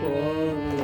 pobre.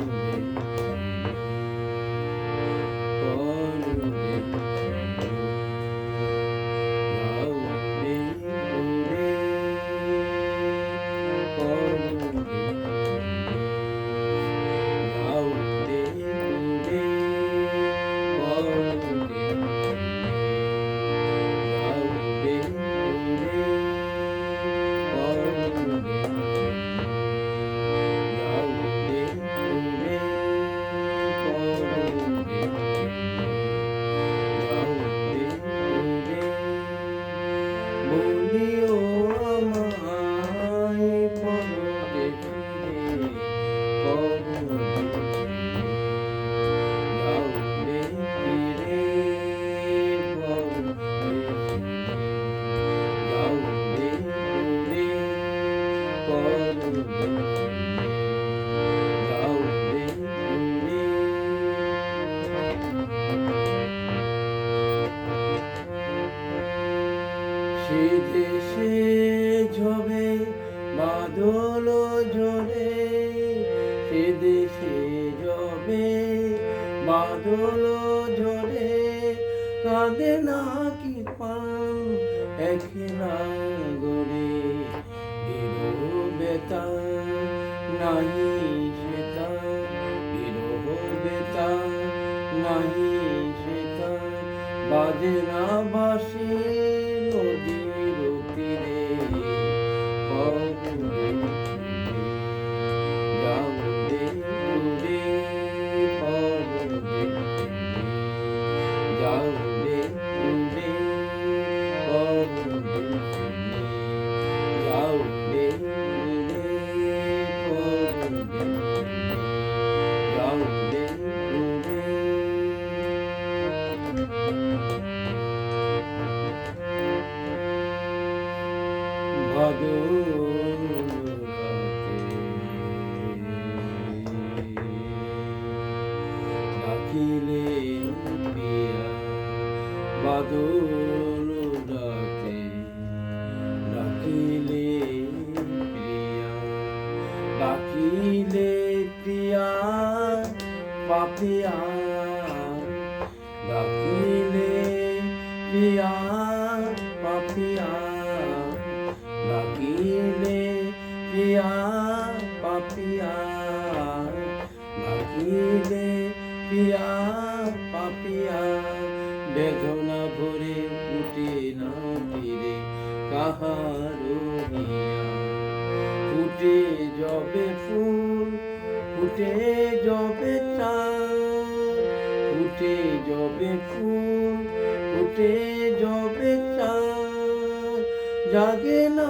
সে দেশে ঝবে বাদল জোরে সে দেশে যবে বাদল জোরে কাঁদে না কি পান, একলা গরে বেতা নাহি সেতা বিরহ বেতা নাহি সেতা বাজে না বাসি ডাকিলে প্রিয়া বাদল ডাকে ডাকিলে প্রিয়া ডাকিলে প্রিয়া পাপিয়া প্রিয়া পাপিয়া ডাকিলে প্রিয়া পাপিয়া, বেদনা ভরে উঠে না ফিরে কাহারো ফুটে যবে ফুল, ফুটে যবে চাঁদ, ফুটে যবে ফুল, ফুটে যবে চাঁদ। জাগে না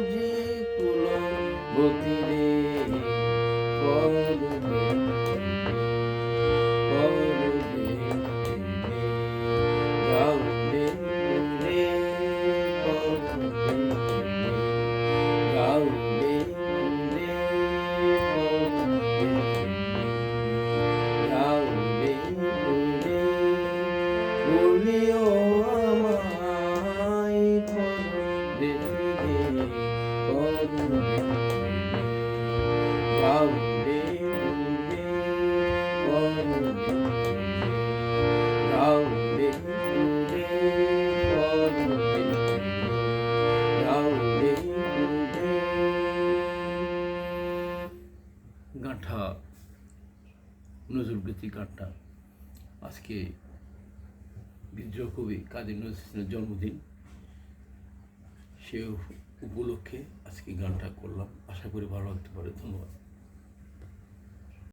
গাঁঠা নজরুলগীতি গানটা আজকে বিদ্রোহ কবি কাজী নজরুল ইসলামের জন্মদিন সে উপলক্ষে আজকে গানটা করলাম। আশা করি ভালো লাগতে পারে। ধন্যবাদ।